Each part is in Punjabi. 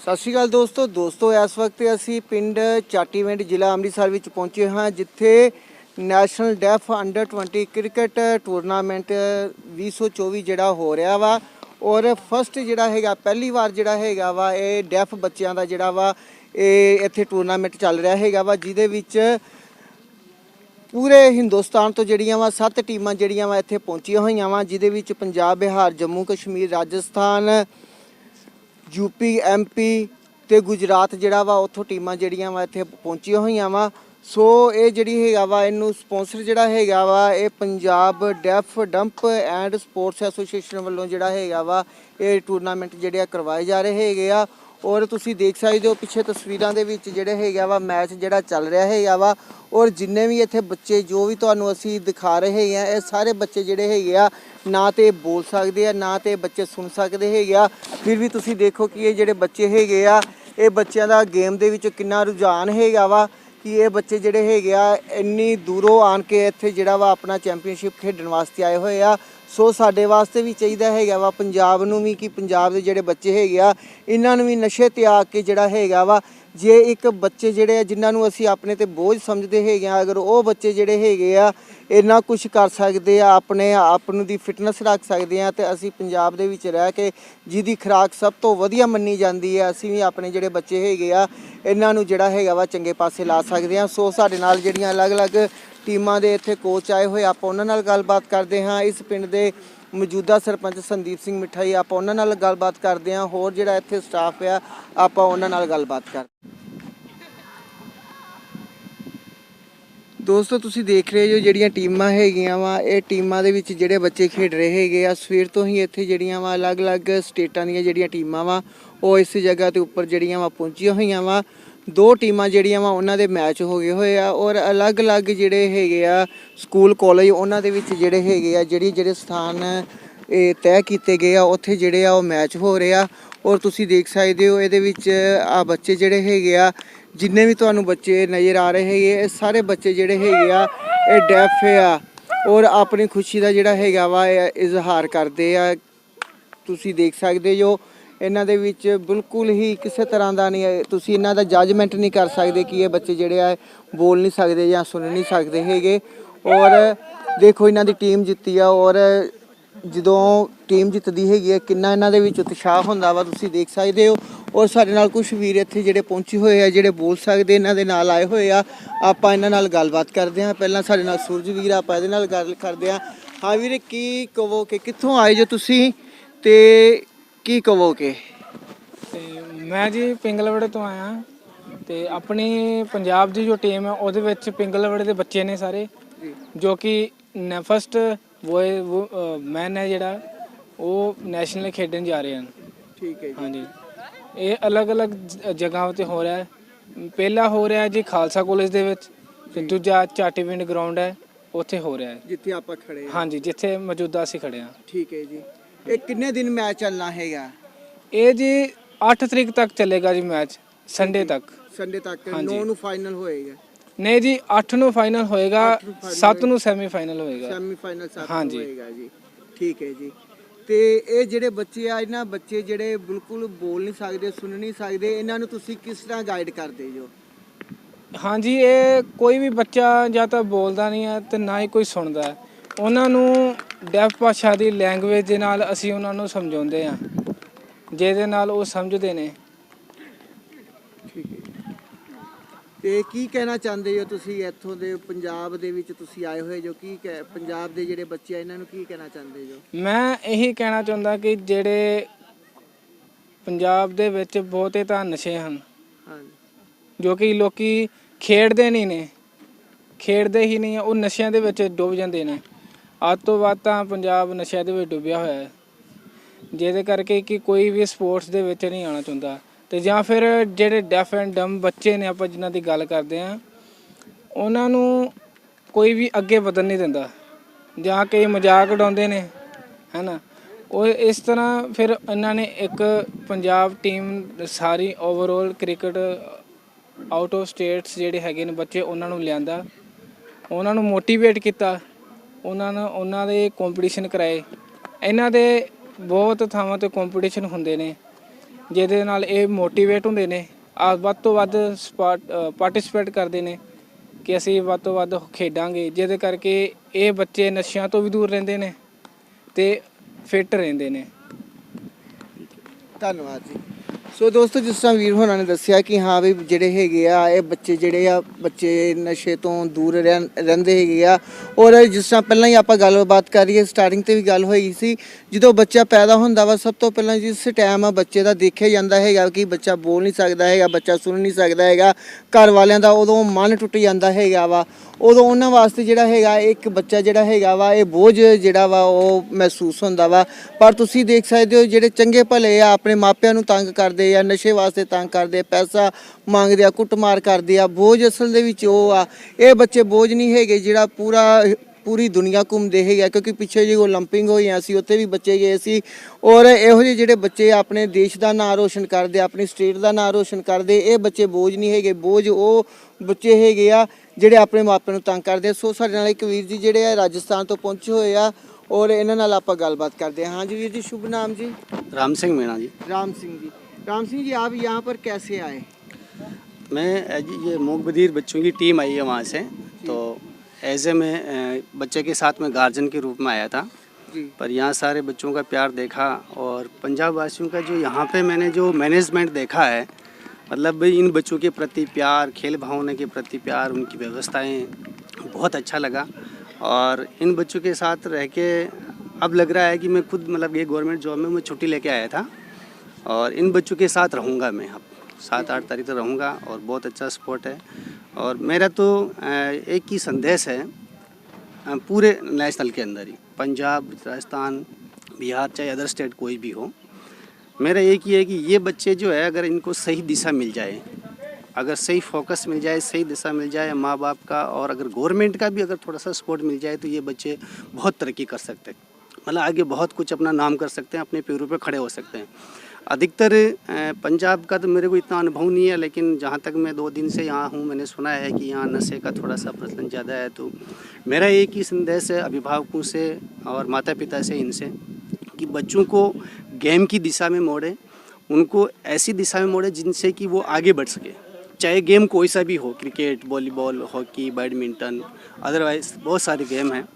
ਸਤਿ ਸ਼੍ਰੀ ਅਕਾਲ ਦੋਸਤੋ। ਦੋਸਤੋ, ਇਸ ਵਕਤ ਅਸੀਂ ਪਿੰਡ ਚਾਟੀਵਿੰਡ ਜ਼ਿਲ੍ਹਾ ਅੰਮ੍ਰਿਤਸਰ ਵਿੱਚ ਪਹੁੰਚੇ ਹਾਂ, ਜਿੱਥੇ national deaf under 20 cricket tournament 2024 ਜਿਹੜਾ ਹੋ ਰਿਹਾ ਵਾ। ਔਰ ਫਸਟ ਜਿਹੜਾ ਹੈਗਾ, ਪਹਿਲੀ ਵਾਰ ਜਿਹੜਾ ਹੈਗਾ ਵਾ, ਇਹ ਡੈਫ ਬੱਚਿਆਂ ਦਾ ਜਿਹੜਾ ਵਾ, ਇਹ ਇੱਥੇ ਟੂਰਨਾਮੈਂਟ ਚੱਲ ਰਿਹਾ ਹੈਗਾ ਵਾ, ਜਿਹਦੇ ਵਿੱਚ ਪੂਰੇ ਹਿੰਦੁਸਤਾਨ ਤੋਂ ਜਿਹੜੀਆਂ ਵਾ, ਸੱਤ ਟੀਮਾਂ ਜਿਹੜੀਆਂ ਵਾ ਇੱਥੇ ਪਹੁੰਚੀਆਂ ਹੋਈਆਂ ਵਾ, ਜਿਹਦੇ ਵਿੱਚ ਪੰਜਾਬ, ਬਿਹਾਰ, ਜੰਮੂ, ਕਸ਼ਮੀਰ, ਰਾਜਸਥਾਨ ਯੂਪੀ ਐਮਪੀ ਤੇ ਗੁਜਰਾਤ ਜਿਹੜਾ ਵਾ, ਉੱਥੋਂ ਟੀਮਾਂ ਜਿਹੜੀਆਂ ਵਾ, ਇੱਥੇ ਪਹੁੰਚੀਆਂ ਹੋਈਆਂ ਵਾ। ਸੋ ਇਹ ਜਿਹੜੀ ਹੈਗਾ ਵਾ, ਇਹਨੂੰ ਸਪਾਂਸਰ ਜਿਹੜਾ ਹੈਗਾ ਵਾ, ਇਹ Punjab deaf dumb and sports association ਵੱਲੋਂ ਜਿਹੜਾ ਹੈਗਾ ਵਾ, ਇਹ ਟੂਰਨਾਮੈਂਟ ਜਿਹੜੇ ਆ ਕਰਵਾਏ ਜਾ ਰਹੇ ਹੈਗੇ ਆ। ਔਰ ਤੁਸੀਂ ਦੇਖ ਸਕਦੇ ਹੋ ਪਿੱਛੇ ਤਸਵੀਰਾਂ ਦੇ ਵਿੱਚ ਜਿਹੜੇ ਹੈਗਾ ਵਾ ਮੈਚ ਜਿਹੜਾ ਚੱਲ ਰਿਹਾ ਹੈਗਾ ਵਾ। ਔਰ ਜਿੰਨੇ ਵੀ ਇੱਥੇ ਬੱਚੇ ਜੋ ਵੀ ਤੁਹਾਨੂੰ ਅਸੀਂ ਦਿਖਾ ਰਹੇ ਹੈਗੇ ਆ ਇਹ ਸਾਰੇ ਬੱਚੇ ਜਿਹੜੇ ਹੈਗੇ ਆ, ਨਾ ਤੇ ਬੋਲ ਸਕਦੇ ਆ, ਨਾ ਤੇ ਬੱਚੇ ਸੁਣ ਸਕਦੇ ਹੈਗੇ ਆ। ਫਿਰ ਵੀ ਤੁਸੀਂ ਦੇਖੋ ਕਿ ਇਹ ਜਿਹੜੇ ਬੱਚੇ ਹੈਗੇ ਆ, ਇਹ ਬੱਚਿਆਂ ਦਾ ਗੇਮ ਦੇ ਵਿੱਚ ਕਿੰਨਾ ਰੁਝਾਨ ਹੈਗਾ ਵਾ ਕਿ ਇਹ ਬੱਚੇ ਜਿਹੜੇ ਹੈਗੇ ਆ, ਇੰਨੀ ਦੂਰੋਂ ਆਣ ਕੇ ਇੱਥੇ ਜਿਹੜਾ ਵਾ ਆਪਣਾ ਚੈਂਪੀਅਨਸ਼ਿਪ ਖੇਡਣ ਵਾਸਤੇ ਆਏ ਹੋਏ ਆ। ਸੋ ਸਾਡੇ ਵਾਸਤੇ ਵੀ ਚਾਹੀਦਾ ਹੈਗਾ ਵਾ, ਪੰਜਾਬ ਨੂੰ ਵੀ ਕਿ ਪੰਜਾਬ ਦੇ ਜਿਹੜੇ ਬੱਚੇ ਹੈਗੇ ਆ, ਇਹਨਾਂ ਨੂੰ ਵੀ ਨਸ਼ੇ 'ਤੇ ਆ ਕੇ ਜਿਹੜਾ ਹੈਗਾ ਵਾ, ਜੇ ਇੱਕ ਬੱਚੇ ਜਿਹੜੇ ਆ ਜਿਨ੍ਹਾਂ ਨੂੰ ਅਸੀਂ ਆਪਣੇ ਤੇ ਬੋਝ ਸਮਝਦੇ ਹੈਗੇ ਆ, ਅਗਰ ਉਹ ਬੱਚੇ ਜਿਹੜੇ ਹੈਗੇ ਆ, ਇੰਨਾ ਕੁਝ ਕਰ ਸਕਦੇ ਆ, ਆਪਣੇ ਆਪ ਨੂੰ ਦੀ ਫਿਟਨੈਸ ਰੱਖ ਸਕਦੇ ਆ, ਤੇ ਅਸੀਂ ਪੰਜਾਬ ਦੇ ਵਿੱਚ ਰਹਿ ਕੇ ਜਿਹਦੀ ਖੁਰਾਕ ਸਭ ਤੋਂ ਵਧੀਆ ਮੰਨੀ ਜਾਂਦੀ ਹੈ ਅਸੀਂ ਵੀ ਆਪਣੇ ਜਿਹੜੇ ਬੱਚੇ ਹੈਗੇ ਆ, ਇਹਨਾਂ ਨੂੰ ਜਿਹੜਾ ਹੈਗਾ ਵਾ ਚੰਗੇ ਪਾਸੇ ਲਾ ਸਕਦੇ ਆ। ਸੋ ਸਾਡੇ ਨਾਲ ਜਿਹੜੀਆਂ ਅਲੱਗ-ਅਲੱਗ ਟੀਮਾਂ ਦੇ ਇੱਥੇ ਕੋਚ ਆਏ ਹੋਏ, ਆਪਾਂ ਉਹਨਾਂ ਨਾਲ ਗੱਲਬਾਤ ਕਰਦੇ ਹਾਂ। ਇਸ ਪਿੰਡ ਦੇ ਮੌਜੂਦਾ ਸਰਪੰਚ ਸੰਦੀਪ ਸਿੰਘ ਮਿਠਾਈ, ਆਪਾਂ ਉਹਨਾਂ ਨਾਲ ਗੱਲਬਾਤ ਕਰਦੇ ਹਾਂ। ਹੋਰ ਜਿਹੜਾ ਇੱਥੇ ਸਟਾਫ ਆ, ਆਪਾਂ ਉਹਨਾਂ ਨਾਲ ਗੱਲਬਾਤ ਕਰ ਦੋਸਤੋ, ਤੁਸੀਂ ਦੇਖ ਰਹੇ ਹੋ ਜਿਹੜੀਆਂ ਟੀਮਾਂ ਹੈਗੀਆਂ ਵਾ, ਇਹ ਟੀਮਾਂ ਦੇ ਵਿੱਚ ਜਿਹੜੇ ਬੱਚੇ ਖੇਡ ਰਹੇ ਹੈਗੇ ਆ, ਸਵੇਰ ਤੋਂ ਹੀ ਇੱਥੇ ਜਿਹੜੀਆਂ ਵਾ, ਅਲੱਗ-ਅਲੱਗ ਸਟੇਟਾਂ ਦੀਆਂ ਜਿਹੜੀਆਂ ਟੀਮਾਂ ਵਾ, ਉਹ ਇਸ ਜਗ੍ਹਾ ਤੇ ਉੱਪਰ ਜਿਹੜੀਆਂ ਵਾ ਪਹੁੰਚੀਆਂ ਹੋਈਆਂ ਵਾ। ਦੋ ਟੀਮਾਂ ਜਿਹੜੀਆਂ ਵਾ ਉਹਨਾਂ ਦੇ ਮੈਚ ਹੋ ਗਏ ਹੋਏ ਆ ਔਰ ਅਲੱਗ-ਅਲੱਗ ਜਿਹੜੇ ਹੈਗੇ ਆ ਸਕੂਲ, ਕਾਲਜ ਉਹਨਾਂ ਦੇ ਵਿੱਚ ਜਿਹੜੇ ਹੈਗੇ ਆ ਜਿਹੜੀ, ਜਿਹੜੇ ਸਥਾਨ ਇਹ ਤੈਅ ਕੀਤੇ ਗਏ ਆ, ਉੱਥੇ ਜਿਹੜੇ ਆ ਉਹ ਮੈਚ ਹੋ ਰਹੇ ਆ। ਔਰ ਤੁਸੀਂ ਦੇਖ ਸਕਦੇ ਹੋ ਇਹਦੇ ਵਿੱਚ ਆ ਬੱਚੇ ਜਿਹੜੇ ਹੈਗੇ ਆ, ਜਿੰਨੇ ਵੀ ਤੁਹਾਨੂੰ ਬੱਚੇ ਨਜ਼ਰ ਆ ਰਹੇ ਹੈਗੇ, ਇਹ ਸਾਰੇ ਬੱਚੇ ਜਿਹੜੇ ਹੈਗੇ ਆ, ਇਹ ਡੈਫ ਆ। ਔਰ ਆਪਣੀ ਖੁਸ਼ੀ ਦਾ ਜਿਹੜਾ ਹੈਗਾ ਵਾ, ਇਹ ਇਜ਼ਹਾਰ ਕਰਦੇ ਆ। ਤੁਸੀਂ ਦੇਖ ਸਕਦੇ ਜੋ ਇਹਨਾਂ ਦੇ ਵਿੱਚ ਬਿਲਕੁਲ ਹੀ ਕਿਸੇ ਤਰ੍ਹਾਂ ਦਾ ਨਹੀਂ ਤੁਸੀਂ ਇਹਨਾਂ ਦਾ ਜੱਜਮੈਂਟ ਨਹੀਂ ਕਰ ਸਕਦੇ ਕਿ ਇਹ ਬੱਚੇ ਜਿਹੜੇ ਆ, ਬੋਲ ਨਹੀਂ ਸਕਦੇ ਜਾਂ ਸੁਣ ਨਹੀਂ ਸਕਦੇ ਹੈਗੇ। ਔਰ ਦੇਖੋ ਇਹਨਾਂ ਦੀ ਟੀਮ ਜਿੱਤੀ ਆ, ਔਰ ਜਦੋਂ ਟੀਮ ਜਿੱਤਦੀ ਹੈਗੀ ਹੈ ਕਿੰਨਾ ਇਹਨਾਂ ਦੇ ਵਿੱਚ ਉਤਸ਼ਾਹ ਹੁੰਦਾ ਵਾ, ਤੁਸੀਂ ਦੇਖ ਸਕਦੇ ਹੋ। ਔਰ ਸਾਡੇ ਨਾਲ ਕੁਝ ਵੀਰ ਇੱਥੇ ਜਿਹੜੇ ਪਹੁੰਚੇ ਹੋਏ ਆ, ਜਿਹੜੇ ਬੋਲ ਸਕਦੇ ਇਹਨਾਂ ਦੇ ਨਾਲ ਆਏ ਹੋਏ ਆ, ਆਪਾਂ ਇਹਨਾਂ ਨਾਲ ਗੱਲਬਾਤ ਕਰਦੇ ਹਾਂ। ਪਹਿਲਾਂ ਸਾਡੇ ਨਾਲ ਸੂਰਜ ਵੀਰ, ਆਪਾਂ ਇਹਦੇ ਨਾਲ ਗੱਲ ਕਰਦੇ ਹਾਂ। ਹਾਂ ਵੀਰ, ਕੀ ਕਹੋ ਕਿ ਕਿੱਥੋਂ ਆਏ ਜੋ ਤੁਸੀਂ? ਤੇ ਕੀ ਕਹੋਗੇ? ਤੇ ਮੈਂ ਜੀ ਪਿੰਗਲਵੜੇ ਤੋਂ ਆਇਆ ਤੇ ਆਪਣੀ ਪੰਜਾਬ ਦੀ ਜੋ ਟੀਮ ਹੈ ਉਹਦੇ ਵਿੱਚ ਪਿੰਗਲਵੜੇ ਦੇ ਬੱਚੇ ਨੇ ਸਾਰੇ ਜੋ। ਕਿ ਫਸਟ ਉਹ ਮੈਨ ਹੈ ਜਿਹੜਾ ਉਹ ਨੈਸ਼ਨਲ ਖੇਡਣ ਜਾ ਰਹੇ ਹਨ। ਠੀਕ ਹੈ ਜੀ। ਹਾਂਜੀ। ਇਹ ਅਲੱਗ-ਅਲੱਗ ਜਗ੍ਹਾਵਾਂ ਤੇ ਹੋ ਰਿਹਾ ਹੈ। ਪਹਿਲਾ ਹੋ ਰਿਹਾ ਜੀ ਖਾਲਸਾ ਕਾਲਜ ਦੇ ਵਿੱਚ ਤੇ ਦੂਜਾ ਚਾਟੀਵਿੰਡ ਗਰਾਊਂਡ ਹੈ ਉੱਥੇ ਹੋ ਰਿਹਾ ਹੈ। ਜਿੱਥੇ ਆਪਾਂ ਖੜੇ ਹਾਂ। ਹਾਂਜੀ ਜਿੱਥੇ ਮੌਜੂਦਾ ਅਸੀਂ ਖੜੇ ਹਾਂ। ਠੀਕ ਹੈ ਜੀ। ਇਹ ਕਿੰਨੇ ਦਿਨ ਮੈਚ ਚੱਲਣਾ ਹੈਗਾ? ਇਹ ਜੀ 8 ਤਰੀਕ ਤੱਕ ਚੱਲੇਗਾ ਜੀ ਮੈਚ ਸੰਡੇ ਤੱਕ। ਸੰਡੇ ਤੱਕ। ਹਾਂਜੀ। 9 ਨੂੰ ਫਾਈਨਲ ਹੋਏਗਾ। ਨਹੀਂ ਜੀ 8 ਨੂੰ ਫਾਈਨਲ ਹੋਏਗਾ ਅੱਠ ਨੂੰ final 7 ਨੂੰ ਸੈਮੀਫਾਈਨਲ ਹੋਏਗਾ। ਸੈਮੀ ਫਾਈਨਲ ਸਾਥ ਹਾਂਜੀ। ਹੋਏਗਾ ਜੀ। ਠੀਕ ਹੈ ਜੀ। ਤੇ ਇਹ ਜਿਹੜੇ ਬੱਚੇ ਆ ਇਹਨਾਂ ਬੱਚੇ ਜਿਹੜੇ ਬਿਲਕੁਲ ਬੋਲ ਨਹੀਂ ਸਕਦੇ ਸੁਣ ਨਹੀਂ ਸਕਦੇ ਇਹਨਾਂ ਨੂੰ ਤੁਸੀਂ ਕਿਸ ਤਰ੍ਹਾਂ ਗਾਈਡ ਕਰਦੇ ਜੋ? ਹਾਂਜੀ ਇਹ ਕੋਈ ਵੀ ਬੱਚਾ ਜਾਂ ਤਾਂ ਬੋਲਦਾ ਨਹੀਂ ਹੈ ਤੇ ਨਾ ਹੀ ਕੋਈ ਸੁਣਦਾ ਹੈ। ਉਹਨਾਂ ਨੂੰ ਡੈਫ ਭਾਸ਼ਾ ਦੀ ਲੈਂਗੁਏਜ ਦੇ ਨਾਲ ਅਸੀਂ ਉਹਨਾਂ ਨੂੰ ਸਮਝਾਉਂਦੇ ਹਾਂ। ਜਿਹਦੇ ਨਾਲ ਉਹ ਸਮਝਦੇ ਨੇ। ਠੀਕ ਹੈ ਤੇ ਕੀ ਕਹਿਣਾ ਚਾਹੁੰਦੇ ਹੋ ਤੁਸੀਂ ਇੱਥੋਂ ਦੇ ਪੰਜਾਬ ਦੇ ਵਿੱਚ ਤੁਸੀਂ ਆਏ ਹੋਏ ਜੋ ਕੀ ਪੰਜਾਬ ਦੇ ਜਿਹੜੇ ਬੱਚੇ ਆ ਇਹਨਾਂ ਨੂੰ ਕੀ ਕਹਿਣਾ ਚਾਹੁੰਦੇ ਜੋ? ਮੈਂ ਇਹੀ ਕਹਿਣਾ ਚਾਹੁੰਦਾ ਕਿ ਜਿਹੜੇ ਪੰਜਾਬ ਦੇ ਵਿੱਚ ਬਹੁਤੇ ਤਾਂ ਨਸ਼ੇ ਹਨ। ਜੋ ਕਿ ਲੋਕੀ ਖੇਡਦੇ ਨਹੀਂ ਨੇ। ਖੇਡਦੇ ਹੀ ਨਹੀਂ ਆ, ਉਹ ਨਸ਼ਿਆਂ ਦੇ ਵਿੱਚ ਡੁੱਬ ਜਾਂਦੇ ਨੇ। ਅੱਧ ਤੋਂ ਵੱਧ ਤਾਂ ਪੰਜਾਬ ਨਸ਼ਿਆਂ ਦੇ ਵਿੱਚ ਡੁੱਬਿਆ ਹੋਇਆ ਹੈ। ਜਿਹਦੇ ਕਰਕੇ ਕਿ ਕੋਈ ਵੀ ਸਪੋਰਟਸ ਦੇ ਵਿੱਚ ਨਹੀਂ ਆਉਣਾ ਚਾਹੁੰਦਾ। ਤੇ ਜਾਂ ਫਿਰ ਜਿਹੜੇ ਡੈਫ ਐਂਡ ਡਮ ਬੱਚੇ ਨੇ ਆਪਾਂ ਜਿਨ੍ਹਾਂ ਦੀ ਗੱਲ ਕਰਦੇ ਆ ਉਹਨਾਂ ਨੂੰ ਕੋਈ ਵੀ ਅੱਗੇ ਵਧਣ ਨਹੀਂ ਦਿੰਦਾ। ਜਾਂ ਕਈ ਮਜ਼ਾਕ ਉਡਾਉਂਦੇ ਨੇ, ਹੈਨਾ? ਉਹ ਇਸ ਤਰ੍ਹਾਂ ਫਿਰ ਇਹਨਾਂ ਨੇ ਇੱਕ Punjab team sorry overall cricket out of states ਜਿਹੜੇ ਹੈਗੇ ਨੇ ਬੱਚੇ, ਉਹਨਾਂ ਨੂੰ ਲਿਆਂਦਾ। ਉਹਨਾਂ ਨੂੰ ਮੋਟੀਵੇਟ ਕੀਤਾ। ਉਹਨਾਂ ਨੂੰ ਉਹਨਾਂ ਦੇ ਕੰਪੀਟੀਸ਼ਨ ਕਰਾਏ। ਇਹਨਾਂ ਦੇ ਬਹੁਤ ਥਾਵਾਂ ਤੇ ਕੰਪੀਟੀਸ਼ਨ ਹੁੰਦੇ ਨੇ, ਜਿਹਦੇ ਨਾਲ ਇਹ ਮੋਟੀਵੇਟ ਹੁੰਦੇ ਨੇ, ਆ ਵੱਧ ਤੋਂ ਵੱਧ ਪਾਰਟਿਸਿਪੇਟ ਕਰਦੇ ਨੇ ਕਿ ਅਸੀਂ ਵੱਧ ਤੋਂ ਵੱਧ ਖੇਡਾਂਗੇ, ਜਿਹਦੇ ਕਰਕੇ ਇਹ ਬੱਚੇ ਨਸ਼ਿਆਂ ਤੋਂ ਵੀ ਦੂਰ ਰਹਿੰਦੇ ਨੇ ਤੇ ਫਿੱਟ ਰਹਿੰਦੇ ਨੇ। ਧੰਨਵਾਦ ਜੀ। ਸੋ ਦੋਸਤੋ, ਜਿਸ ਤਰ੍ਹਾਂ ਵੀਰ ਹੋਣਾ ਨੇ ਦੱਸਿਆ ਕਿ ਹਾਂ ਵੀ ਜਿਹੜੇ ਹੈਗੇ ਆ, ਇਹ ਬੱਚੇ ਜਿਹੜੇ ਆ, ਬੱਚੇ ਨਸ਼ੇ ਤੋਂ ਦੂਰ ਰਹਿੰ- ਰਹਿੰਦੇ ਹੈਗੇ ਆ। ਔਰ ਜਿਸ ਤਰ੍ਹਾਂ ਪਹਿਲਾਂ ਹੀ ਆਪਾਂ ਗੱਲਬਾਤ ਕਰ ਰਹੀਏ ਸਟਾਰਟਿੰਗ ਤੇ ਵੀ ਗੱਲ ਹੋਈ ਸੀ, ਜਦੋਂ ਬੱਚਾ ਪੈਦਾ ਹੁੰਦਾ ਵਾ, ਸਭ ਤੋਂ ਪਹਿਲਾਂ ਜਿਸ ਟਾਈਮ ਆ ਬੱਚੇ ਦਾ ਦੇਖਿਆ ਜਾਂਦਾ ਹੈਗਾ ਕਿ ਬੱਚਾ ਬੋਲ ਨਹੀਂ ਸਕਦਾ ਹੈਗਾ, ਬੱਚਾ ਸੁਣ ਨਹੀਂ ਸਕਦਾ ਹੈਗਾ ਘਰ ਵਾਲਿਆਂ ਦਾ ਉਦੋਂ ਮਨ ਟੁੱਟ ਜਾਂਦਾ ਹੈਗਾ ਵਾ। ਉਦੋਂ ਉਹਨਾਂ ਵਾਸਤੇ ਜਿਹੜਾ ਹੈਗਾ ਇੱਕ ਬੱਚਾ ਜਿਹੜਾ ਹੈਗਾ ਵਾ ਇਹ ਬੋਝ ਜਿਹੜਾ ਵਾ ਉਹ ਮਹਿਸੂਸ ਹੁੰਦਾ ਵਾ ਪਰ ਤੁਸੀਂ ਦੇਖ ਸਕਦੇ ਹੋ ਜਿਹੜੇ ਚੰਗੇ ਭਲੇ ਆ ਆਪਣੇ ਮਾਪਿਆਂ ਨੂੰ ਤੰਗ ਕਰਦੇ ਆ ਨਸ਼ੇ ਵਾਸਤੇ ਤੰਗ ਕਰਦੇ ਆ, ਪੈਸਾ ਮੰਗਦੇ ਆ ਕੁੱਟਮਾਰ ਕਰਦੇ ਆ ਬੋਝ ਅਸਲ ਦੇ ਵਿੱਚ ਉਹ ਆ ਇਹ ਬੱਚੇ ਬੋਝ ਨਹੀਂ ਹੈਗੇ ਜਿਹੜਾ ਪੂਰਾ ਪੂਰੀ ਦੁਨੀਆ ਘੁੰਮਦੇ ਹੈਗੇ ਆ, ਕਿਉਂਕਿ ਪਿੱਛੇ ਜਿਹੇ 올림픽 ਹੋਈਆਂ ਸੀ ਉੱਥੇ ਵੀ ਬੱਚੇ ਗਏ ਸੀ ਔਰ ਇਹੋ ਜਿਹੇ ਜਿਹੜੇ ਬੱਚੇ ਆਪਣੇ ਦੇਸ਼ ਦਾ ਨਾਂ ਰੋਸ਼ਨ ਕਰਦੇ ਆਪਣੀ ਸਟੇਟ ਦਾ ਨਾਂ ਰੋਸ਼ਨ ਕਰਦੇ ਇਹ ਬੱਚੇ ਬੋਝ ਨਹੀਂ ਹੈਗੇ ਬੋਝ ਉਹ ਬੱਚੇ ਹੈਗੇ ਆ ਜਿਹੜੇ ਆਪਣੇ ਮਾਪਿਆਂ ਨੂੰ ਤੰਗ ਕਰਦੇ ਆ। ਸੋ ਸਾਡੇ ਨਾਲ ਇੱਕ ਵੀਰ ਜੀ ਜਿਹੜੇ ਆ ਰਾਜਸਥਾਨ ਤੋਂ ਪਹੁੰਚੇ ਹੋਏ ਆ ਔਰ ਇਹਨਾਂ ਨਾਲ ਆਪਾਂ ਗੱਲਬਾਤ ਕਰਦੇ ਹਾਂ ਹਾਂਜੀ ਵੀਰ ਜੀ ਸ਼ੁਭ ਨਾਮ ਜੀ राम सिंह मीणा जी राम सिंह जी राम सिंह जी आप यहाँ पर कैसे आए मैं एज- ये मूक बधिर बच्चों की टीम आई है वहाँ से तो एज ए मैं अ, बच्चे के साथ में गार्जियन के रूप में आया था जी पर यहाँ सारे बच्चों का प्यार देखा और पंजाब वासियों का जो यहाँ पे मैंने जो मैनेजमेंट देखा है मतलब इन बच्चों के प्रति प्यार, खेल भावना के प्रति प्यार, उनकी व्यवस्थाएँ बहुत अच्छा लगा। और इन बच्चों के साथ रह के अब लग रहा है कि मैं खुद मतलब ये गवर्नमेंट जॉब में मैं छुट्टी लेके आया था। और इन बच्चों के साथ रहूँगा मैं अब। सात आठ तारीख तक रहूँगा और बहुत अच्छा स्पोर्ट है। और मेरा तो एक ही संदेश है पूरे नेशनल के अंदर ही। पंजाब, राजस्थान, बिहार, चाहे अदर स्टेट कोई भी हो। मेरा एक ही है कि ये बच्चे जो है, अगर इनको सही दिशा मिल जाए, अगर सही फोकस मिल जाए, सही दिशा मिल जाए माँ बाप का और अगर गवर्नमेंट का भी अगर थोड़ा सा सपोर्ट मिल जाए तो ये बच्चे बहुत तरक्की कर सकते हैं। मतलब आगे बहुत कुछ अपना नाम कर सकते हैं, अपने पैरों पर खड़े हो सकते हैं। अधिकतर पंजाब का तो मेरे को इतना अनुभव नहीं है, लेकिन जहाँ तक मैं दो दिन से यहाँ हूँ, मैंने सुना है कि यहाँ नशे का थोड़ा सा प्रचलन ज़्यादा है तो मेरा एक ही संदेश है अभिभावकों से और माता पिता से इनसे कि बच्चों को गेम की दिशा में मोड़े उनको ऐसी दिशा में मोड़े जिनसे कि वो आगे बढ़ सके। चाहे गेम कोई सा भी हो, cricket, volleyball, hockey, badminton otherwise बहुत सारे गेम हैं,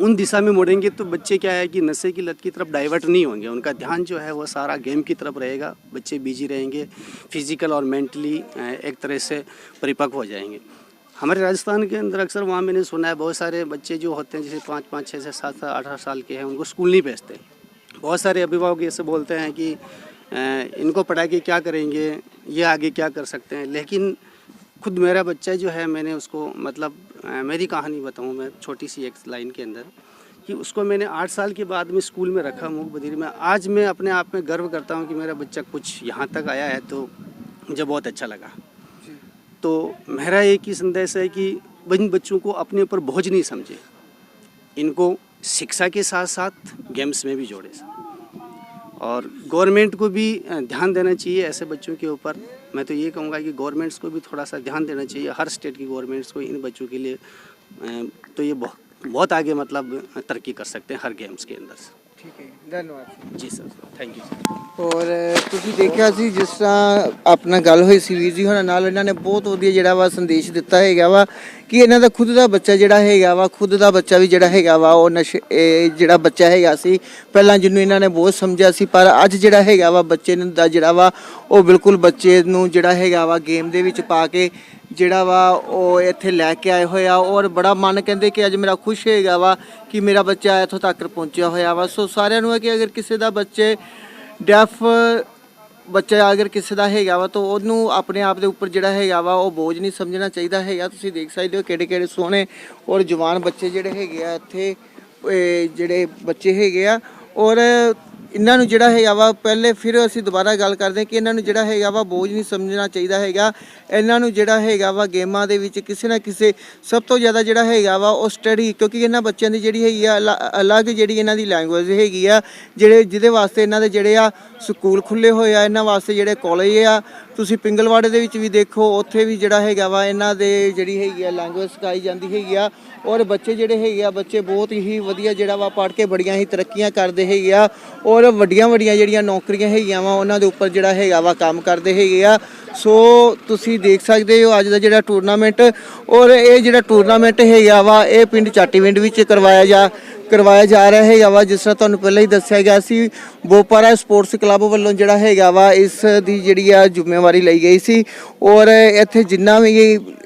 उन दिशा में मुड़ेंगे तो बच्चे क्या है कि नशे की लत की तरफ़ डाइवर्ट नहीं होंगे। उनका ध्यान जो है वो सारा गेम की तरफ़ रहेगा, बच्चे बिज़ी रहेंगे फ़िज़िकल और मेंटली एक तरह से परिपक्व हो जाएँगे। हमारे राजस्थान के अंदर अक्सर वहाँ मैंने सुना है, बहुत सारे बच्चे जो होते हैं, जैसे पाँच पाँच छः से सात सात, आठ आठ साल के हैं, उनको स्कूल नहीं भेजते। बहुत सारे अभिभावक ऐसे बोलते हैं कि इनको पढ़ा के क्या करेंगे? ये आगे क्या कर सकते हैं? लेकिन खुद मेरा बच्चा जो है मैंने उसको मतलब मेरी कहानी बताऊँ मैं छोटी सी एक लाइन के अंदर कि उसको मैंने आठ साल के बाद में स्कूल में रखा मूक बधिर में। आज मैं अपने आप में गर्व करता हूँ कि मेरा बच्चा कुछ यहाँ तक आया है तो मुझे बहुत अच्छा लगा। तो मेरा एक ही संदेश है कि इन बच्चों को अपने ऊपर बोझ नहीं समझे। इनको शिक्षा के साथ साथ गेम्स में भी जोड़े और गवर्नमेंट को भी ध्यान देना चाहिए ऐसे बच्चों के ऊपर। मैं तो ये कहूँगा कि गवर्नमेंट्स को भी थोड़ा सा ध्यान देना चाहिए। हर स्टेट की गवर्नमेंट्स को इन बच्चों के लिए तो ये बहुत बहुत आगे मतलब तरक्की कर सकते हैं हर गेम्स के अंदर ठीक है धन्यवाद। जी सर थैंक यू सर। ਔਰ ਤੁਸੀਂ ਦੇਖਿਆ ਸੀ ਜਿਸ ਤਰ੍ਹਾਂ ਆਪਣਾ ਗੱਲ ਹੋਈ ਸੀ ਵੀਰ ਜੀ ਹੋਣਾ ਨਾਲ, ਇਹਨਾਂ ਨੇ ਬਹੁਤ ਵਧੀਆ ਜਿਹੜਾ ਵਾ ਸੰਦੇਸ਼ ਦਿੱਤਾ ਹੈਗਾ ਵਾ ਕਿ ਇਹਨਾਂ ਦਾ ਖੁਦ ਦਾ ਬੱਚਾ ਜਿਹੜਾ ਹੈਗਾ ਵਾ, ਖੁਦ ਦਾ ਬੱਚਾ ਵੀ ਜਿਹੜਾ ਹੈਗਾ ਵਾ, ਉਹ ਨਸ਼ੇ, ਇਹ ਜਿਹੜਾ ਬੱਚਾ ਹੈਗਾ ਸੀ, ਪਹਿਲਾਂ ਜਿਹਨੂੰ ਇਹਨਾਂ ਨੇ ਬਹੁਤ ਸਮਝਿਆ ਸੀ, ਪਰ ਅੱਜ ਜਿਹੜਾ ਹੈਗਾ ਵਾ ਬੱਚੇ ਨੂੰ ਦਾ ਜਿਹੜਾ ਵਾ, ਉਹ ਬਿਲਕੁਲ ਬੱਚੇ ਨੂੰ ਜਿਹੜਾ ਹੈਗਾ ਵਾ ਗੇਮ ਦੇ ਵਿੱਚ ਪਾ ਕੇ ਜਿਹੜਾ ਵਾ ਉਹ ਇੱਥੇ ਲੈ ਕੇ ਆਏ ਹੋਏ ਆ ਔਰ ਬੜਾ ਮਨ ਕਹਿੰਦੇ ਕਿ ਅੱਜ ਮੇਰਾ ਖੁਸ਼ ਹੈਗਾ ਵਾ ਕਿ ਮੇਰਾ ਬੱਚਾ ਇੱਥੋਂ ਤੱਕ ਪਹੁੰਚਿਆ ਹੋਇਆ ਵਾ। ਸੋ ਸਾਰਿਆਂ ਨੂੰ ਹੈ ਕਿ ਅਗਰ ਕਿਸੇ ਦਾ ਬੱਚੇ ਡੈਫ ਬੱਚਾ ਅਗਰ ਕਿਸੇ ਦਾ ਹੈਗਾ ਵਾ ਤਾਂ ਉਹਨੂੰ ਆਪਣੇ ਆਪ ਦੇ ਉੱਪਰ ਜਿਹੜਾ ਹੈਗਾ ਵਾ ਉਹ ਬੋਝ ਨਹੀਂ ਸਮਝਣਾ ਚਾਹੀਦਾ ਹੈਗਾ। ਤੁਸੀਂ ਦੇਖ ਸਕਦੇ ਹੋ ਕਿਹੜੇ ਕਿਹੜੇ ਸੋਹਣੇ ਔਰ ਜਵਾਨ ਬੱਚੇ ਜਿਹੜੇ ਹੈਗੇ ਆ ਇੱਥੇ ਜਿਹੜੇ ਬੱਚੇ ਹੈਗੇ ਆ ਔਰ ਇਹਨਾਂ ਨੂੰ ਜਿਹੜਾ ਹੈਗਾ ਵਾ, ਪਹਿਲੇ ਫਿਰ ਅਸੀਂ ਦੁਬਾਰਾ ਗੱਲ ਕਰਦੇ ਹਾਂ ਕਿ ਇਹਨਾਂ ਨੂੰ ਜਿਹੜਾ ਹੈਗਾ ਵਾ ਬੋਝ ਨਹੀਂ ਸਮਝਣਾ ਚਾਹੀਦਾ ਹੈਗਾ। ਇਹਨਾਂ ਨੂੰ ਜਿਹੜਾ ਹੈਗਾ ਵਾ ਗੇਮਾਂ ਦੇ ਵਿੱਚ ਕਿਸੇ ਨਾ ਕਿਸੇ ਸਭ ਤੋਂ ਜ਼ਿਆਦਾ ਜਿਹੜਾ ਹੈਗਾ ਵਾ, ਉਹ ਸਟੱਡੀ ਕਿਉਂਕਿ ਇਹਨਾਂ ਬੱਚਿਆਂ ਦੀ ਜਿਹੜੀ ਹੈਗੀ ਆ, ਅਲ- ਅਲੱਗ ਜਿਹੜੀ ਇਹਨਾਂ ਦੀ ਲੈਂਗੁਏਜ ਹੈਗੀ ਆ, ਜਿਹੜੇ ਜਿਹਦੇ ਵਾਸਤੇ ਇਹਨਾਂ ਦੇ ਜਿਹੜੇ ਆ ਸਕੂਲ ਖੁੱਲੇ ਹੋਏ ਆ, ਇਹਨਾਂ ਵਾਸਤੇ ਜਿਹੜੇ ਕਾਲਜ ਆ। ਤੁਸੀਂ ਪਿੰਗਲਵਾੜੇ ਦੇ ਵਿੱਚ ਵੀ ਦੇਖੋ, ਉੱਥੇ ਵੀ ਜਿਹੜਾ ਹੈਗਾ ਵਾ, ਇਹਨਾਂ ਦੇ ਜਿਹੜੀ ਹੈਗੀ ਆ ਲੈਂਗੁਏਜ ਸਿਖਾਈ ਜਾਂਦੀ ਹੈਗੀ ਆ। ਔਰ ਬੱਚੇ ਜਿਹੜੇ ਹੈਗੇ ਆ, ਬੱਚੇ ਬਹੁਤ ਹੀ ਵਧੀਆ ਜਿਹੜਾ ਵਾ, ਪੜ੍ਹ ਕੇ ਬੜੀਆਂ ਹੀ ਤਰੱਕੀਆਂ ਕਰਦੇ ਹੈਗੇ ਆ। ਔਰ ਔਰ ਵੱਡੀਆਂ ਵੱਡੀਆਂ ਜਿਹੜੀਆਂ ਨੌਕਰੀਆਂ ਹੈਗੀਆਂ ਵਾ, ਉਹਨਾਂ ਦੇ ਉੱਪਰ ਜਿਹੜਾ ਹੈਗਾ ਵਾ ਕੰਮ ਕਰਦੇ ਹੈਗੇ ਆ। ਸੋ ਤੁਸੀਂ ਦੇਖ ਸਕਦੇ ਹੋ ਅੱਜ ਦਾ ਜਿਹੜਾ ਟੂਰਨਾਮੈਂਟ ਔਰ ਇਹ ਜਿਹੜਾ ਟੂਰਨਾਮੈਂਟ ਹੈਗਾ ਵਾ, ਇਹ ਪਿੰਡ ਚਾਟੀਵਿੰਡ ਵਿੱਚ ਕਰਵਾਇਆ ਜਾ ਕਰਵਾਇਆ ਜਾ ਰਿਹਾ ਹੈਗਾ ਵਾ, ਜਿਸ ਤਰ੍ਹਾਂ ਤੁਹਾਨੂੰ ਪਹਿਲਾਂ ਹੀ ਦੱਸਿਆ ਗਿਆ ਸੀ, ਬੋਪਾਰਾ ਸਪੋਰਟਸ ਕਲੱਬ ਵੱਲੋਂ ਜਿਹੜਾ ਹੈਗਾ ਵਾ, ਇਸ ਦੀ ਜਿਹੜੀ ਆ ਜ਼ਿੰਮੇਵਾਰੀ ਲਈ ਗਈ ਸੀ। ਔਰ ਇੱਥੇ ਜਿੰਨਾ ਵੀ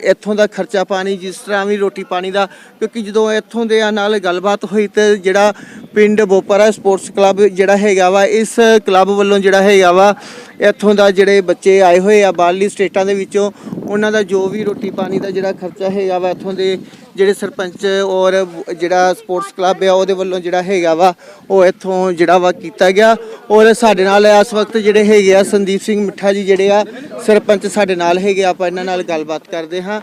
ਇੱਥੋਂ ਦਾ ਖਰਚਾ ਪਾਣੀ, ਜਿਸ ਤਰ੍ਹਾਂ ਵੀ ਰੋਟੀ ਪਾਣੀ ਦਾ, ਕਿਉਂਕਿ ਜਦੋਂ ਇੱਥੋਂ ਦੇ ਨਾਲ ਗੱਲਬਾਤ ਹੋਈ ਤੇ ਜਿਹੜਾ ਪਿੰਡ ਬੋਪਾਰਾ ਸਪੋਰਟਸ ਕਲੱਬ ਜਿਹੜਾ ਹੈਗਾ ਵਾ, ਇਸ ਕਲੱਬ ਵੱਲੋਂ ਜਿਹੜਾ ਹੈਗਾ ਵਾ, ਇੱਥੋਂ ਦਾ ਜਿਹੜੇ ਬੱਚੇ ਆਏ ਹੋਏ ਆ, ਬਾਹਰਲੀ ਸਟੇਟਾਂ ਦੇ ਵਿੱਚੋਂ ਉਹਨਾਂ ਦਾ ਜੋ ਵੀ ਰੋਟੀ ਪਾਣੀ ਦਾ ਜਿਹੜਾ ਖਰਚਾ ਹੈਗਾ ਵਾ ਇੱਥੋਂ ਦੇ ਜਿਹੜੇ ਸਰਪੰਚ ਔਰ ਜਿਹੜਾ ਸਪੋਰਟਸ ਕਲੱਬ ਆ ਉਹਦੇ ਵੱਲੋਂ ਜਿਹੜਾ ਹੈਗਾ ਵਾ ਉਹ ਇੱਥੋਂ ਜਿਹੜਾ ਵਾ ਕੀਤਾ ਗਿਆ। ਔਰ ਸਾਡੇ ਨਾਲ ਇਸ ਵਕਤ ਜਿਹੜੇ ਹੈਗੇ ਆ ਸੰਦੀਪ ਸਿੰਘ ਮਿੱਠਾ ਜੀ ਜਿਹੜੇ ਆ ਸਰਪੰਚ ਸਾਡੇ ਨਾਲ ਹੈਗੇ ਆ, ਆਪਾਂ ਇਹਨਾਂ ਨਾਲ ਗੱਲਬਾਤ ਕਰਦੇ ਹਾਂ।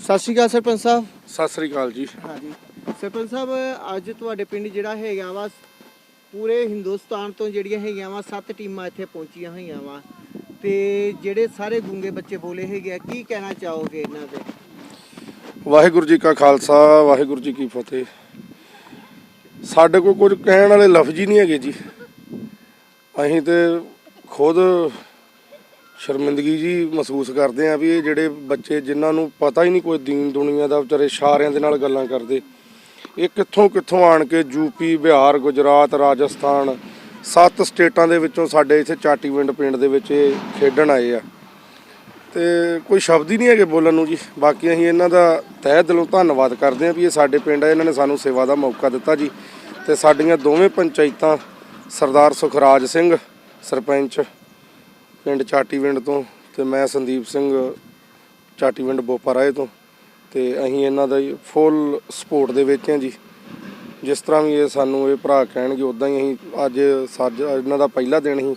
ਸਤਿ ਸ਼੍ਰੀ ਅਕਾਲ ਸਰਪੰਚ ਸਾਹਿਬ। ਸਤਿ ਸ੍ਰੀ ਅਕਾਲ ਜੀ। ਹਾਂਜੀ। ਸਰਪੰਚ ਸਾਹਿਬ ਅੱਜ ਤੁਹਾਡੇ ਪਿੰਡ ਜਿਹੜਾ ਹੈਗਾ ਵਾ ਪੂਰੇ ਹਿੰਦੁਸਤਾਨ ਤੋਂ ਜਿਹੜੀਆਂ ਹੈਗੀਆਂ ਵਾ ਸੱਤ ਟੀਮਾਂ ਇੱਥੇ ਪਹੁੰਚੀਆਂ ਹੋਈਆਂ ਵਾ। ਤੇ ਜਿਹੜੇ ਸਾਰੇ ਗੁੰਗੇ ਬੱਚੇ ਬੋਲੇ ਹੈਗੇ ਆ, ਕੀ ਕਹਿਣਾ ਚਾਹੋਗੇ ਇਹਨਾਂ ਦੇ? ਵਾਹਿਗੁਰੂ ਜੀ ਕਾ ਖਾਲਸਾ, ਵਾਹਿਗੁਰੂ ਜੀ ਕੀ ਫਤਿਹ। ਸਾਡੇ ਕੋਲ ਕੁਝ ਕਹਿਣ ਵਾਲੇ ਲਫ਼ਜ਼ ਹੀ ਨਹੀਂ ਹੈਗੇ ਜੀ। ਅਸੀਂ ਤੇ ਖੁਦ ਸ਼ਰਮਿੰਦਗੀ ਜੀ ਮਹਿਸੂਸ ਕਰਦੇ ਆਂ ਵੀ ਇਹ ਜਿਹੜੇ ਬੱਚੇ ਜਿਨ੍ਹਾਂ ਨੂੰ ਪਤਾ ਹੀ ਨਹੀਂ ਕੋਈ ਦੀਨ ਦੁਨੀਆ ਦਾ, ਵਿਚਾਰੇ ਇਸ਼ਾਰਿਆਂ ਦੇ ਨਾਲ ਗੱਲਾਂ ਕਰਦੇ। ਇਹ ਕਿੱਥੋਂ ਕਿੱਥੋਂ ਆਣ ਕੇ ਯੂਪੀ ਬਿਹਾਰ, ਗੁਜਰਾਤ, ਰਾਜਸਥਾਨ ਸੱਤ ਸਟੇਟਾਂ ਦੇ ਵਿੱਚੋਂ ਸਾਡੇ ਇੱਥੇ ਚਾਟੀਵਿੰਡ ਪਿੰਡ ਦੇ ਵਿੱਚ ਇਹ ਖੇਡਣ ਆਏ ਆ। ਤੇ ਕੋਈ ਸ਼ਬਦ ਹੀ ਨਹੀਂ ਹੈਗੇ ਬੋਲਣ ਨੂੰ ਜੀ। ਬਾਕੀ ਅਸੀਂ ਇਹਨਾਂ ਦਾ ਤਹਿ ਦਿਲੋਂ ਧੰਨਵਾਦ ਕਰਦੇ ਹਾਂ ਵੀ ਇਹ ਸਾਡੇ ਪਿੰਡ ਆ, ਇਹਨਾਂ ਨੇ ਸਾਨੂੰ ਸੇਵਾ ਦਾ ਮੌਕਾ ਦਿੱਤਾ ਜੀ। ਤੇ ਸਾਡੀਆਂ ਦੋਵੇਂ ਪੰਚਾਇਤਾਂ ਸਰਦਾਰ ਸੁਖਰਾਜ ਸਿੰਘ ਸਰਪੰਚ ਪਿੰਡ ਚਾਟੀਵਿੰਡ ਤੋਂ ਤੇ ਮੈਂ ਸੰਦੀਪ ਸਿੰਘ ਚਾਟੀਵਿੰਡ ਬੋਪਾਰਾਏ ਤੋਂ। ਤੇ ਅਸੀਂ ਇਹਨਾਂ ਦਾ ਫੁੱਲ ਸਪੋਰਟ ਦੇ ਵਿੱਚ ਹਾਂ ਜੀ। ਜਿਸ ਤਰ੍ਹਾਂ ਵੀ ਇਹ ਸਾਨੂੰ ਇਹ ਭਰਾ ਕਹਿਣਗੇ ਉਦਾਂ ਹੀ ਅਸੀਂ ਅੱਜ ਸੱਜ ਇਹਨਾਂ ਦਾ ਪਹਿਲਾ ਦਿਨ ਸੀ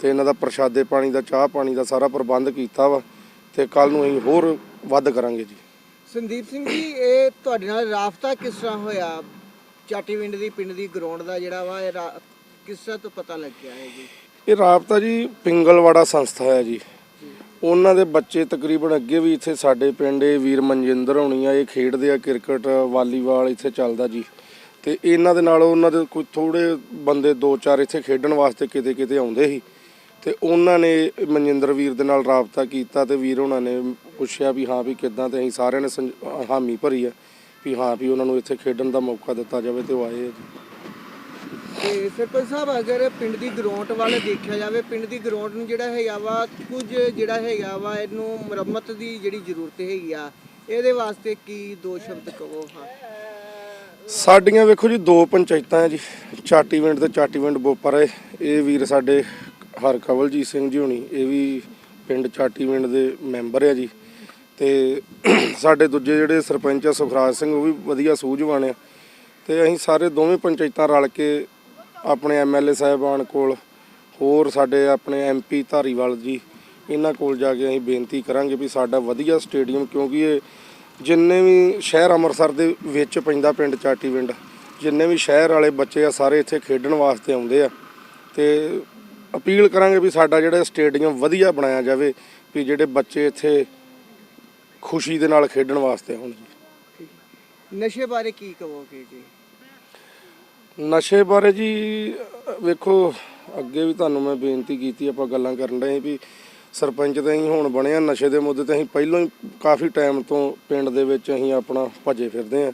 ਤੇ ਇਹਨਾਂ ਦਾ ਪ੍ਰਸ਼ਾਦੇ ਪਾਣੀ ਦਾ ਚਾਹ ਪਾਣੀ ਦਾ ਸਾਰਾ ਪ੍ਰਬੰਧ ਕੀਤਾ ਵਾ ਤੇ ਕੱਲ ਨੂੰ ਅਸੀਂ ਹੋਰ ਵੱਧ ਕਰਾਂਗੇ ਜੀ। ਸੰਦੀਪ ਸਿੰਘ ਜੀ ਇਹ ਤੁਹਾਡੇ ਨਾਲ ਰਾਫਤਾ ਕਿਸ ਤਰ੍ਹਾਂ ਹੋਇਆ? ਚਾਟੀਵਿੰਡ ਦੀ ਪਿੰਡ ਦੀ ਗਰਾਊਂਡ ਦਾ ਜਿਹੜਾ ਵਾ ਇਹ ਰਾ- ਕਿਸ ਤਰ੍ਹਾਂ ਤੋਂ ਪਤਾ ਲੱਗਿਆ ਹੈ ਜੀ? ਇਹ ਰਾਬਤਾ ਜੀ ਪਿੰਗਲਵਾੜਾ ਸੰਸਥਾ ਹੈ ਜੀ। ਉਹਨਾਂ ਦੇ ਬੱਚੇ ਤਕਰੀਬਨ ਅੱਗੇ ਵੀ ਇੱਥੇ ਸਾਡੇ ਪਿੰਡ ਇਹ ਵੀਰ ਮਨਜਿੰਦਰ ਹੋਣੀ ਆ ਇਹ ਖੇਡਦੇ ਆ ਕ੍ਰਿਕਟ ਵਾਲੀਬਾਲ ਇੱਥੇ ਚੱਲਦਾ ਜੀ। ਤੇ ਇਹਨਾਂ ਦੇ ਨਾਲ ਉਹਨਾਂ ਦੇ ਕੋਈ ਥੋੜੇ ਬੰਦੇ ਦੋ ਚਾਰ ਇੱਥੇ ਖੇਡਣ ਵਾਸਤੇ ਕਿਤੇ ਕਿਤੇ ਆਉਂਦੇ ਸੀ। ਤੇ ਉਹਨਾਂ ਨੇ ਮਨਜਿੰਦਰ ਵੀਰ ਦੇ ਨਾਲ ਰਾਬਤਾ ਕੀਤਾ ਤੇ ਵੀਰ ਉਹਨਾਂ ਨੇ ਪੁੱਛਿਆ ਵੀ ਹਾਂ ਵੀ ਕਿੱਦਾਂ ਤੇ ਅਸੀਂ ਸਾਰਿਆਂ ਨੇ ਹਾਮੀ ਭਰੀ ਆ ਵੀ ਹਾਂ ਵੀ ਉਹਨਾਂ ਨੂੰ ਇੱਥੇ ਖੇਡਣ ਦਾ ਮੌਕਾ ਦਿੱਤਾ ਜਾਵੇ ਤੇ ਉਹ ਆਏ ਆ ਜੀ। ਤੇ ਸਰਪੰਚ ਸਾਹਿਬ, ਅਗਰ ਪਿੰਡ ਦੀ ਗਰਾਊਂਡ ਵੱਲ ਦੇਖਿਆ ਜਾਵੇ, ਪਿੰਡ ਦੀ ਗਰਾਊਂਡ ਨੂੰ ਜਿਹੜਾ ਹੈਗਾ ਵਾ, ਕੁਝ ਜਿਹੜਾ ਹੈਗਾ ਵਾ, ਇਹਨੂੰ ਮੁਰੰਮਤ ਦੀ ਜਿਹੜੀ ਜ਼ਰੂਰਤ ਹੈਗੀ ਆ, ਇਹਦੇ ਵਾਸਤੇ ਕੀ ਦੋ ਸ਼ਬਦ ਕਹੋ? ਹਾਂ। ਸਾਡੀਆਂ ਵੇਖੋ ਜੀ, ਦੋ ਪੰਚਾਇਤਾਂ ਹੈ ਜੀ। ਚਾਟੀਵਿੰਡ ਤੇ ਚਾਟੀਵਿੰਡ ਹੈ। ਇਹ ਵੀਰ ਸਾਡੇ ਹਰਕਵਲਜੀਤ ਸਿੰਘ ਜੀ ਹੋਣੀ, ਇਹ ਵੀ ਪਿੰਡ ਚਾਟੀਵਿੰਡ ਦੇ ਮੈਂਬਰ ਹੈ ਜੀ। ਤੇ ਸਾਡੇ ਦੂਜੇ ਜਿਹੜੇ ਸਰਪੰਚ ਆ, ਸੁਖਰਾਜ ਸਿੰਘ, ਉਹ ਵੀ ਵਧੀਆ ਸੂਝਵਾਨ ਆ। ਤੇ ਅਸੀਂ ਸਾਰੇ ਦੋਵੇਂ ਪੰਚਾਇਤਾਂ ਰਲ ਕੇ ਆਪਣੇ ਐਮਐਲਏ ਸਾਹਿਬਾਨ ਕੋਲ ਹੋਰ ਸਾਡੇ ਆਪਣੇ ਐਮਪੀ ਧਾਰੀਵਾਲ ਜੀ, ਇਹਨਾਂ ਕੋਲ ਜਾ ਕੇ ਅਸੀਂ ਬੇਨਤੀ ਕਰਾਂਗੇ ਵੀ ਸਾਡਾ ਵਧੀਆ ਸਟੇਡੀਅਮ, ਕਿਉਂਕਿ ਇਹ ਜਿੰਨੇ ਵੀ ਸ਼ਹਿਰ ਅੰਮ੍ਰਿਤਸਰ ਦੇ ਵਿੱਚ ਪੈਂਦਾ ਪਿੰਡ ਚਾਟੀਵਿੰਡ ਜਿੰਨੇ ਵੀ ਸ਼ਹਿਰ ਵਾਲੇ ਬੱਚੇ ਆ ਸਾਰੇ ਇੱਥੇ ਖੇਡਣ ਵਾਸਤੇ ਆਉਂਦੇ ਆ। ਤੇ ਅਪੀਲ ਕਰਾਂਗੇ ਵੀ ਸਾਡਾ ਜਿਹੜਾ ਸਟੇਡੀਅਮ ਵਧੀਆ ਬਣਾਇਆ ਜਾਵੇ ਵੀ ਜਿਹੜੇ ਬੱਚੇ ਇੱਥੇ ਖੁਸ਼ੀ ਦੇ ਨਾਲ ਖੇਡਣ ਵਾਸਤੇ ਆਉਣ ਜੀ। ਨਸ਼ੇ ਬਾਰੇ ਕੀ ਕਹੋਗੇ ਜੀ? ਨਸ਼ੇ ਬਾਰੇ ਜੀ ਵੇਖੋ ਅੱਗੇ ਵੀ ਤੁਹਾਨੂੰ ਮੈਂ ਬੇਨਤੀ ਕੀਤੀ ਆਪਾਂ ਗੱਲਾਂ ਕਰਨ ਡਏ ਵੀ ਸਰਪੰਚ ਤੇ ਅਸੀਂ ਹੁਣ ਬਣੇ ਆ ਨਸ਼ੇ ਦੇ ਮੁੱਦੇ ਤੇ ਅਸੀਂ ਪਹਿਲਾਂ ਹੀ ਕਾਫੀ ਟਾਈਮ ਤੋਂ ਪਿੰਡ ਦੇ ਵਿੱਚ ਅਸੀਂ ਆਪਣਾ ਭੱਜੇ ਫਿਰਦੇ ਆ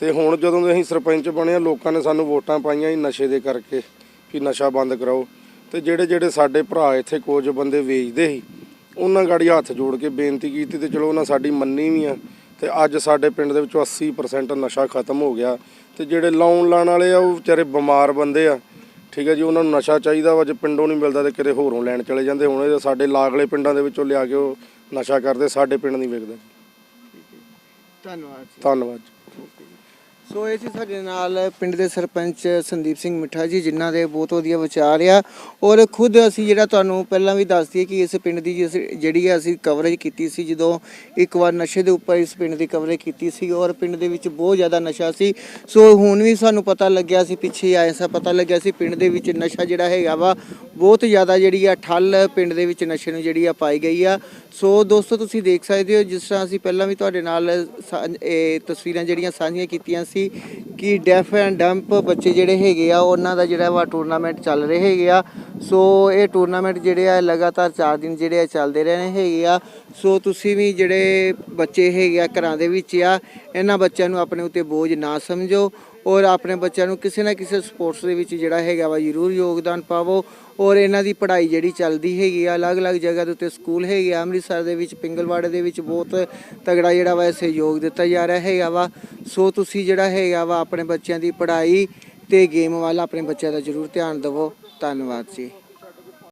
ਤੇ ਹੁਣ ਜਦੋਂ ਦੇ ਅਸੀਂ ਸਰਪੰਚ ਬਣੇ ਆ ਲੋਕਾਂ ਨੇ ਸਾਨੂੰ ਵੋਟਾਂ ਪਾਈਆਂ ਹੀ ਨਸ਼ੇ ਦੇ ਕਰਕੇ ਵੀ ਨਸ਼ਾ ਬੰਦ ਕਰਾਓ। ਤੇ ਜਿਹੜੇ ਜਿਹੜੇ ਸਾਡੇ ਭਰਾ ਇੱਥੇ ਕੁਝ ਬੰਦੇ ਵੇਚਦੇ ਸੀ, ਉਹਨਾਂ ਗਾੜੀ ਹੱਥ ਜੋੜ ਕੇ ਬੇਨਤੀ ਕੀਤੀ ਤੇ ਚਲੋ ਉਹਨਾਂ ਸਾਡੀ ਮੰਨੀ ਵੀ ਆ। ਤੇ ਅੱਜ ਸਾਡੇ ਪਿੰਡ ਦੇ ਵਿੱਚੋਂ 80% ਨਸ਼ਾ ਖਤਮ ਹੋ ਗਿਆ। ਤੇ ਜਿਹੜੇ ਲਾਉਣ ਲਾਣ ਵਾਲੇ ਆ, ਉਹ ਵਿਚਾਰੇ ਬਿਮਾਰ ਬੰਦੇ ਆ। ਠੀਕ ਹੈ ਜੀ ਉਹਨਾਂ ਨੂੰ ਨਸ਼ਾ ਚਾਹੀਦਾ ਵਾ ਜੇ ਪਿੰਡੋਂ ਨਹੀਂ ਮਿਲਦਾ ਤੇ ਕਿਤੇ ਹੋਰੋਂ ਲੈਣ ਚਲੇ ਜਾਂਦੇ ਹੁਣ ਇਹ ਸਾਡੇ ਲਾਗਲੇ ਪਿੰਡਾਂ ਦੇ ਵਿੱਚੋਂ ਲਿਆ ਕੇ ਉਹ ਨਸ਼ਾ ਕਰਦੇ ਸਾਡੇ ਪਿੰਡ ਨਹੀਂ ਵਿਕਦਾ ਧੰਨਵਾਦ ਜੀ। ਧੰਨਵਾਦ ਜੀ। ਸੋ ਇਹ ਸੀ ਸਾਡੇ ਨਾਲ ਪਿੰਡ ਦੇ ਸਰਪੰਚ ਸੰਦੀਪ ਸਿੰਘ ਮਿੱਠਾ ਜੀ, ਜਿਨ੍ਹਾਂ ਦੇ ਬਹੁਤ ਵਧੀਆ ਵਿਚਾਰ ਆ। ਔਰ ਖੁਦ ਅਸੀਂ ਜਿਹੜਾ ਤੁਹਾਨੂੰ ਪਹਿਲਾਂ ਵੀ ਦੱਸ ਦਈਏ ਕਿ ਇਸ ਪਿੰਡ ਦੀ ਜਿਹੜੀ ਆ ਅਸੀਂ ਕਵਰੇਜ ਕੀਤੀ ਸੀ, ਜਦੋਂ ਇੱਕ ਵਾਰ ਨਸ਼ੇ ਦੇ ਉੱਪਰ ਇਸ ਪਿੰਡ ਦੀ ਕਵਰੇਜ ਕੀਤੀ ਸੀ ਔਰ ਪਿੰਡ ਦੇ ਵਿੱਚ ਬਹੁਤ ਜ਼ਿਆਦਾ ਨਸ਼ਾ ਸੀ। ਸੋ ਹੁਣ ਵੀ ਸਾਨੂੰ ਪਤਾ ਲੱਗਿਆ ਸੀ, ਪਿੱਛੇ ਆਏ ਸਾ ਪਤਾ ਲੱਗਿਆ ਸੀ ਪਿੰਡ ਦੇ ਵਿੱਚ ਨਸ਼ਾ ਜਿਹੜਾ ਹੈਗਾ ਵਾ, ਬਹੁਤ ਜ਼ਿਆਦਾ ਜਿਹੜੀ ਆ ਠੱਲ ਪਿੰਡ ਦੇ ਵਿੱਚ ਨਸ਼ੇ ਨੂੰ ਜਿਹੜੀ ਆ ਪਾਈ ਗਈ ਆ। ਸੋ ਦੋਸਤੋ ਤੁਸੀਂ ਦੇਖ ਸਕਦੇ ਹੋ, ਜਿਸ ਤਰ੍ਹਾਂ ਅਸੀਂ ਪਹਿਲਾਂ ਵੀ ਤੁਹਾਡੇ ਨਾਲ ਸਾਂਝ- ਇਹ ਤਸਵੀਰਾਂ ਜਿਹੜੀਆਂ ਸਾਂਝੀਆਂ ਕੀਤੀਆਂ ਸੀ ਸੀ ਕਿ ਡੈਫ ਐਂਡ ਡੰਪ ਬੱਚੇ ਜਿਹੜੇ ਹੈਗੇ ਆ, ਉਹਨਾਂ ਦਾ ਜਿਹੜਾ ਵਾ ਟੂਰਨਾਮੈਂਟ ਚੱਲ ਰਹੇ ਹੈਗੇ ਆ। ਸੋ ਇਹ ਟੂਰਨਾਮੈਂਟ ਜਿਹੜੇ ਆ ਲਗਾਤਾਰ 4 ਦਿਨ ਜਿਹੜੇ ਆ ਚੱਲਦੇ ਰਹਿਣੇ ਹੈਗੇ ਆ। ਸੋ ਤੁਸੀਂ ਵੀ ਜਿਹੜੇ ਬੱਚੇ ਹੈਗੇ ਆ ਘਰਾਂ ਦੇ ਵਿੱਚ ਆ, ਇਹਨਾਂ ਬੱਚਿਆਂ ਨੂੰ ਆਪਣੇ ਉੱਤੇ ਬੋਝ ਨਾ ਸਮਝੋ ਔਰ ਆਪਣੇ ਬੱਚਿਆਂ ਨੂੰ ਕਿਸੇ ਨਾ ਕਿਸੇ ਸਪੋਰਟਸ ਦੇ ਵਿੱਚ ਜਿਹੜਾ ਹੈਗਾ ਵਾ ਜ਼ਰੂਰ ਯੋਗਦਾਨ ਪਾਵੋ ਔਰ ਇਹਨਾਂ ਦੀ ਪੜ੍ਹਾਈ ਜਿਹੜੀ ਚੱਲਦੀ ਹੈਗੀ ਆ ਅਲੱਗ-ਅਲੱਗ ਜਗ੍ਹਾ ਦੇ ਉੱਤੇ ਸਕੂਲ ਹੈਗੇ ਆ, ਅੰਮ੍ਰਿਤਸਰ ਦੇ ਵਿੱਚ, ਪਿੰਗਲਵਾੜੇ ਦੇ ਵਿੱਚ ਬਹੁਤ ਤਗੜਾ ਜਿਹੜਾ ਵਾ ਸਹਿਯੋਗ ਦਿੱਤਾ ਜਾ ਰਿਹਾ ਹੈਗਾ ਵਾ। ਸੋ ਤੁਸੀਂ ਜਿਹੜਾ ਹੈਗਾ ਵਾ ਆਪਣੇ ਬੱਚਿਆਂ ਦੀ ਪੜ੍ਹਾਈ ਤੇ ਗੇਮ ਵੱਲ ਆਪਣੇ ਬੱਚਿਆਂ ਦਾ ਜ਼ਰੂਰ ਧਿਆਨ ਦਿਵੋ। ਧੰਨਵਾਦ ਜੀ।